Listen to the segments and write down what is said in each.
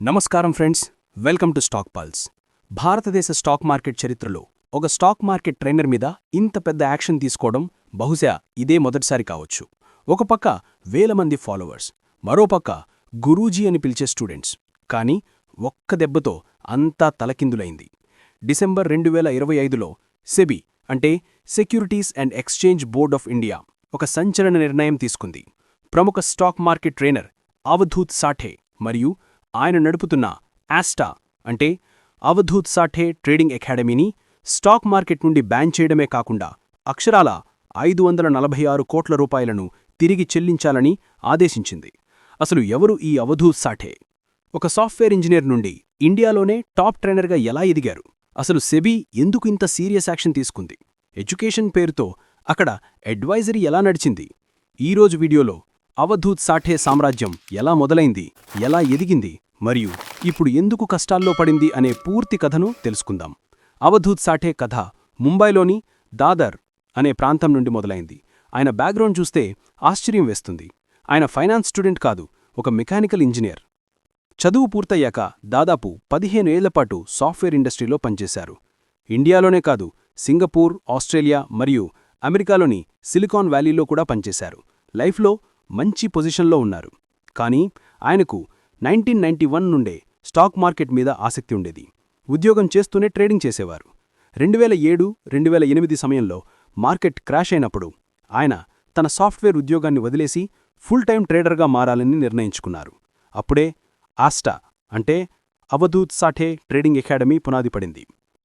నమస్కారం friends. Welcome to stock pulse. భారతదేశ stock market చరిత్రలో ఒక స్టాక్ మార్కెట్ ట్రైనర్ మీద ఇంత పెద్ద యాక్షన్ తీసుకోవడం బహుశా ఇదే మొదటిసారి కావచ్చు. ఒక పక్క వేల మంది ఫాలోవర్స్ మరోపక్క గురూజీ అని పిలిచే స్టూడెంట్స్. కానీ ఒక్క దెబ్బతో అంతా తలకిందులైంది. డిసెంబర్ రెండు వేల ఇరవై ఐదులో సెబీ అంటే securities and exchange board of India ఒక సంచలన నిర్ణయం తీసుకుంది. ప్రముఖ stock market trainer Avadhut Sathe మరియు ఆయన నడుపుతున్న ఆస్టా అంటే అవధూత్ సాఠే ట్రేడింగ్ అకాడమీని స్టాక్ మార్కెట్ నుండి బ్యాన్ చేయడమే కాకుండా అక్షరాల ఐదు వందల నలభై ఆరు కోట్ల రూపాయలను తిరిగి చెల్లించాలని ఆదేశించింది. అసలు ఎవరు ఈ అవధూత్ సాఠే? ఒక సాఫ్ట్వేర్ ఇంజనీర్ నుండి ఇండియాలోనే టాప్ ట్రైనర్గా ఎలా ఎదిగారు? అసలు సెబీ ఎందుకు ఇంత సీరియస్ యాక్షన్ తీసుకుంది? ఎడ్యుకేషన్ పేరుతో అక్కడ అడ్వైజరీ ఎలా నడిచింది? ఈరోజు వీడియోలో అవధూత్ సాఠే సామ్రాజ్యం ఎలా మొదలైంది? ఎలా ఎదిగింది? మరియు ఇప్పుడు ఎందుకు కష్టాల్లో పడింది అనే పూర్తి కథను తెలుసుకుందాం. అవధూత్ సాఠే కథ ముంబైలోని దాదర్ అనే ప్రాంతం నుండి మొదలైంది. ఆయన బ్యాక్గ్రౌండ్ చూస్తే ఆశ్చర్యం వేస్తుంది. ఆయన ఫైనాన్స్ స్టూడెంట్ కాదు ఒక మెకానికల్ ఇంజనీర్. చదువు పూర్తయ్యాక దాదాపు పదిహేను ఏళ్ళపాటు సాఫ్ట్వేర్ ఇండస్ట్రీలో పనిచేశారు. ఇండియాలోనే కాదు సింగపూర్ ఆస్ట్రేలియా మరియు అమెరికాలోని సిలికాన్ వ్యాలీలో కూడా పనిచేశారు. లైఫ్లో మంచి పొజిషన్లో ఉన్నారు. కానీ ఆయనకు నైన్టీన్ నైన్టీ వన్ నుండే స్టాక్ మార్కెట్ మీద ఆసక్తి ఉండేది. ఉద్యోగం చేస్తూనే ట్రేడింగ్ చేసేవారు. రెండు వేల ఏడు రెండు వేల ఎనిమిది సమయంలో మార్కెట్ క్రాష్ అయినప్పుడు ఆయన తన సాఫ్ట్వేర్ ఉద్యోగాన్ని వదిలేసి ఫుల్ టైం ట్రేడర్గా మారాలని నిర్ణయించుకున్నారు. అప్పుడే ఆస్టా అంటే అవధూత్ సాఠే ట్రేడింగ్ అకాడమీ పునాది పడింది.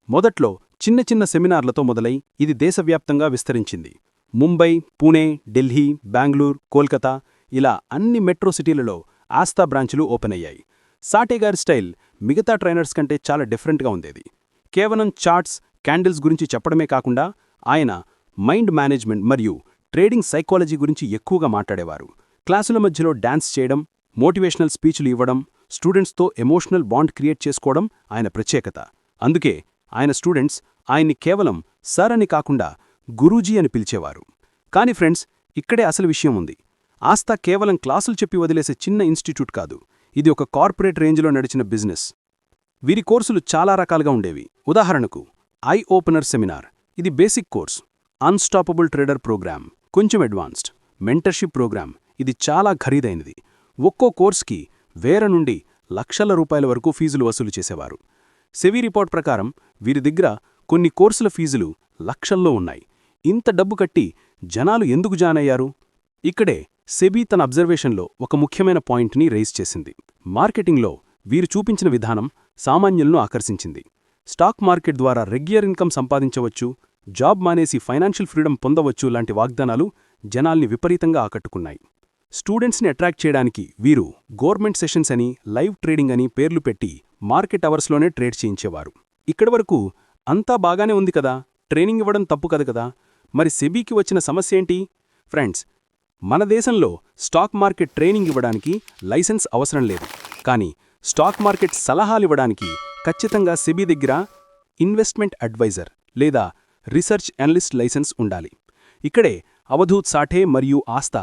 మొదట్లో చిన్న చిన్న సెమినార్లతో మొదలై ఇది దేశవ్యాప్తంగా విస్తరించింది. ముంబై పూణే ఢిల్లీ బెంగళూరు కోల్కతా ఇలా అన్ని మెట్రో సిటీలలో ఆస్థా బ్రాంచులు ఓపెన్ అయ్యాయి. సాటేగారి స్టైల్ మిగతా ట్రైనర్స్ కంటే చాలా డిఫరెంట్గా ఉండేది. కేవలం చార్ట్స్ క్యాండిల్స్ గురించి చెప్పడమే కాకుండా ఆయన మైండ్ మేనేజ్మెంట్ మరియు ట్రేడింగ్ సైకాలజీ గురించి ఎక్కువగా మాట్లాడేవారు. క్లాసుల మధ్యలో డాన్స్ చేయడం మోటివేషనల్ స్పీచ్లు ఇవ్వడం స్టూడెంట్స్తో ఎమోషనల్ బాండ్ క్రియేట్ చేసుకోవడం ఆయన ప్రత్యేకత. అందుకే ఆయన స్టూడెంట్స్ ఆయన్ని కేవలం సర్ అని కాకుండా గురూజీ అని పిలిచేవారు. కానీ ఫ్రెండ్స్ ఇక్కడే అసలు విషయం ఉంది. ఆస్థా కేవలం క్లాసులు చెప్పి వదిలేసే చిన్న ఇన్స్టిట్యూట్ కాదు ఇది ఒక కార్పొరేట్ రేంజ్లో నడిచిన బిజినెస్. వీరి కోర్సులు చాలా రకాలుగా ఉండేవి. ఉదాహరణకు ఐ ఓపెనర్ సెమినార్. ఇది basic course. Unstoppable trader program. కొంచెం అడ్వాన్స్డ్. Mentorship program. ఇది చాలా ఖరీదైనది. ఒక్కో కోర్స్కి వేర నుండి లక్షల రూపాయల వరకు ఫీజులు వసూలు చేసేవారు. సెవీ రిపోర్ట్ ప్రకారం వీరి దగ్గర కొన్ని కోర్సుల ఫీజులు లక్షల్లో ఉన్నాయి. ఇంత డబ్బు కట్టి జనాలు ఎందుకు జానయ్యారు ఇక్కడే సెబీ తన అబ్జర్వేషన్లో ఒక ముఖ్యమైన పాయింట్ని రేజ్ చేసింది. మార్కెటింగ్లో వీరు చూపించిన విధానం సామాన్యులను ఆకర్షించింది. స్టాక్ మార్కెట్ ద్వారా రెగ్యులర్ ఇన్కమ్ సంపాదించవచ్చు జాబ్ మానేసి ఫైనాన్షియల్ ఫ్రీడమ్ పొందవచ్చు లాంటి వాగ్దానాలు జనాల్ని విపరీతంగా ఆకట్టుకున్నాయి. స్టూడెంట్స్ని అట్రాక్ట్ చేయడానికి వీరు గవర్నమెంట్ సెషన్స్ అని లైవ్ ట్రేడింగ్ అని పేర్లు పెట్టి మార్కెట్ అవర్స్లోనే ట్రేడ్ చేయించేవారు. ఇక్కడి అంతా బాగానే ఉంది కదా ట్రైనింగ్ ఇవ్వడం తప్పు కదా కదా మరి సెబీకి వచ్చిన సమస్య ఏంటి? ఫ్రెండ్స్ మన దేశంలో స్టాక్ మార్కెట్ ట్రైనింగ్ ఇవ్వడానికి లైసెన్స్ అవసరం లేదు. కానీ స్టాక్ మార్కెట్ సలహాలివ్వడానికి ఖచ్చితంగా సెబీ దగ్గర ఇన్వెస్ట్మెంట్ అడ్వైజర్ లేదా రీసెర్చ్ అనలిస్ట్ లైసెన్స్ ఉండాలి. ఇక్కడే అవధూత్ సాఠే మరియు ఆస్థ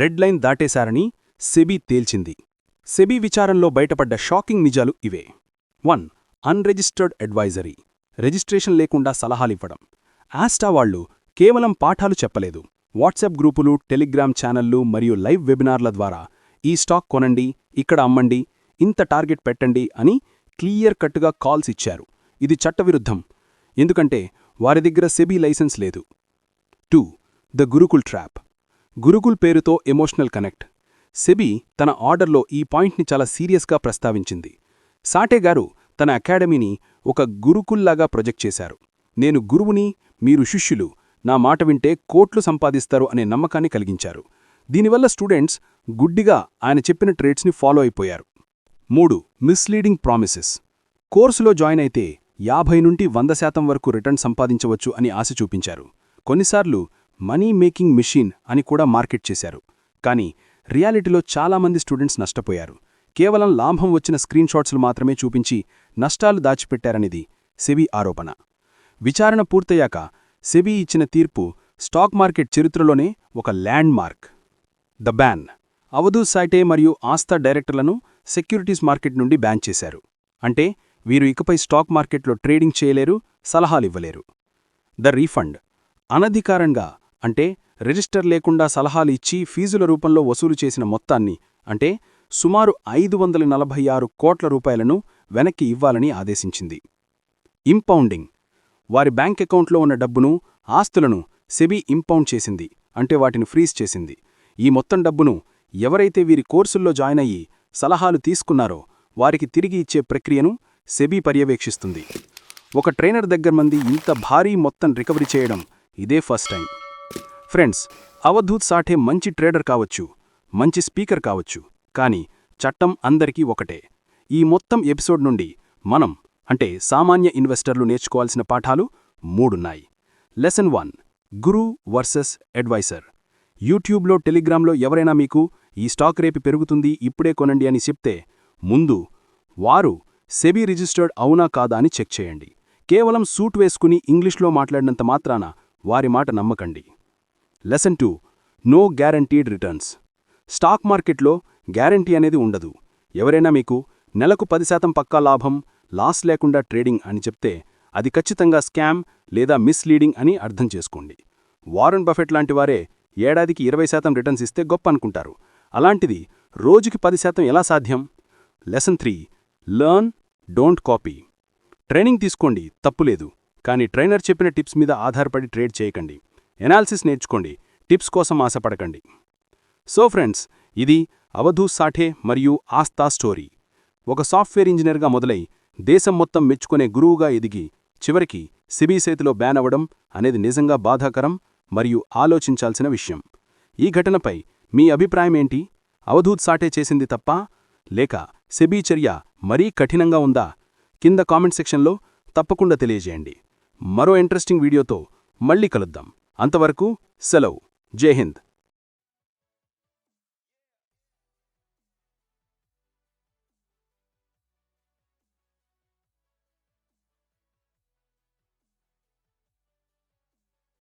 రెడ్ లైన్ దాటేశారని సెబీ తేల్చింది. సెబీ విచారంలో బయటపడ్డ షాకింగ్ నిజాలు ఇవే. వన్ అన్రిజిస్టర్డ్ అడ్వైజరీ రిజిస్ట్రేషన్ లేకుండా సలహాలివ్వడం. ఆస్టా వాళ్ళు కేవలం పాఠాలు చెప్పలేదు. వాట్సాప్ గ్రూపులు టెలిగ్రామ్ ఛానళ్ళు మరియు లైవ్ వెబినార్ల ద్వారా ఈ స్టాక్ కొనండి ఇక్కడ అమ్మండి ఇంత టార్గెట్ పెట్టండి అని క్లియర్ కట్గా కాల్స్ ఇచ్చారు. ఇది చట్టవిరుద్ధం. ఎందుకంటే వారి దగ్గర సెబీ లైసెన్స్ లేదు. Two the gurukul trap. Gurukul పేరుతో ఎమోషనల్ కనెక్ట్. సెబీ తన ఆర్డర్లో ఈ పాయింట్ని చాలా సీరియస్గా ప్రస్తావించింది. సాటే గారు తన అకాడమీని ఒక గురుకుల్లాగా ప్రొజెక్ట్ చేశారు. నేను గురువుని మీరు శిష్యులు నా మాట వింటే కోట్లు సంపాదిస్తారు అనే నమ్మకాన్ని కలిగించారు. దీనివల్ల స్టూడెంట్స్ గుడ్డిగా ఆయన చెప్పిన ట్రేడ్స్ని ఫాలో అయిపోయారు. మూడు మిస్లీడింగ్ ప్రామిసెస్. కోర్సులో జాయిన్ అయితే యాభై నుండి వంద శాతం వరకు రిటర్న్ సంపాదించవచ్చు అని ఆశ చూపించారు. కొన్నిసార్లు మనీ మేకింగ్ మిషన్ అని కూడా మార్కెట్ చేశారు. కానీ రియాలిటీలో చాలామంది స్టూడెంట్స్ నష్టపోయారు. కేవలం లాభం వచ్చిన స్క్రీన్షాట్స్లు మాత్రమే చూపించి నష్టాలు దాచిపెట్టారనేది సెబీ ఆరోపణ. విచారణ పూర్తయ్యాక సెబీ ఇచ్చిన తీర్పు స్టాక్ మార్కెట్ చరిత్రలోనే ఒక landmark the ban. Avadhut Sathe మరియు ఆస్థా డైరెక్టర్లను సెక్యూరిటీస్ మార్కెట్ నుండి బ్యాన్ చేశారు. అంటే వీరు ఇకపై స్టాక్ మార్కెట్లో ట్రేడింగ్ చేయలేరు సలహాలివ్వలేరు ద రీఫండ్. అనధికారంగా అంటే రిజిస్టర్ లేకుండా సలహాలు ఇచ్చి ఫీజుల రూపంలో వసూలు చేసిన మొత్తాన్ని అంటే సుమారు ఐదు వందల నలభై ఆరు కోట్ల రూపాయలను వెనక్కి ఇవ్వాలని ఆదేశించింది. ఇంపౌండింగ్. వారి బ్యాంక్ అకౌంట్లో ఉన్న డబ్బును ఆస్తులను సెబీ ఇంపౌండ్ చేసింది అంటే వాటిని ఫ్రీజ్ చేసింది. ఈ మొత్తం డబ్బును ఎవరైతే వీరి కోర్సుల్లో జాయిన్ అయ్యి సలహాలు తీసుకున్నారో వారికి తిరిగి ఇచ్చే ప్రక్రియను సెబీ పర్యవేక్షిస్తుంది. ఒక ట్రైనర్ దగ్గర మంది ఇంత భారీ మొత్తం రికవరీ చేయడం ఇదే first time. Friends Avadhut Sathe మంచి ట్రేడర్ కావచ్చు మంచి స్పీకర్ కావచ్చు కానీ చట్టం అందరికీ ఒకటే. ఈ మొత్తం ఎపిసోడ్ నుండి మనం అంటే సామాన్య ఇన్వెస్టర్లు నేర్చుకోవాల్సిన పాఠాలు మూడున్నాయి. Lesson one guru versus advisor యూట్యూబ్లో టెలిగ్రామ్లో ఎవరైనా మీకు ఈ స్టాక్ రేపు పెరుగుతుంది ఇప్పుడే కొనండి అని చెప్తే ముందు వారు సెబీ రిజిస్టర్డ్ అవునా కాదా అని చెక్ చేయండి. కేవలం సూట్ వేసుకుని ఇంగ్లీష్లో మాట్లాడినంత మాత్రాన వారి మాట నమ్మకండి. Lesson two no guaranteed returns. Stock మార్కెట్లో గ్యారంటీ అనేది ఉండదు. ఎవరైనా మీకు నెలకు పది శాతం పక్కా లాభం లాస్ లేకుండా ట్రేడింగ్ అని చెప్తే అది ఖచ్చితంగా స్కామ్ లేదా మిస్లీడింగ్ అని అర్థం చేసుకోండి. వారన్ బఫెట్ లాంటి వారే ఏడాదికి ఇరవై శాతం రిటర్న్స్ ఇస్తే గొప్ప అనుకుంటారు. అలాంటిది రోజుకి పది శాతం ఎలా సాధ్యం? Lesson three learn don't copy. Training తీసుకోండి తప్పులేదు కానీ ట్రైనర్ చెప్పిన టిప్స్ మీద ఆధారపడి ట్రేడ్ చేయకండి. ఎనాలిసిస్ నేర్చుకోండి టిప్స్ కోసం ఆశపడకండి. సో ఫ్రెండ్స్ ఇది అవధూ సాఠే మరియు ఆస్థా స్టోరీ. ఒక సాఫ్ట్వేర్ ఇంజనీర్గా మొదలై దేశం మొత్తం మెచ్చుకునే గురువుగా ఎదిగి చివరికి సిబీ చేతిలో బ్యాన్ అవ్వడం అనేది నిజంగా బాధాకరం మరియు ఆలోచించాల్సిన విషయం. ఈ ఘటనపై మీ అభిప్రాయమేంటి అవధూత్ సాటే చేసింది తప్ప లేక సెబీ చర్య మరీ కఠినంగా ఉందా? కింద కామెంట్ సెక్షన్లో తప్పకుండా తెలియజేయండి. మరో ఇంట్రెస్టింగ్ వీడియోతో మళ్ళీ కలుద్దాం. అంతవరకు సెలవు. జై హింద్.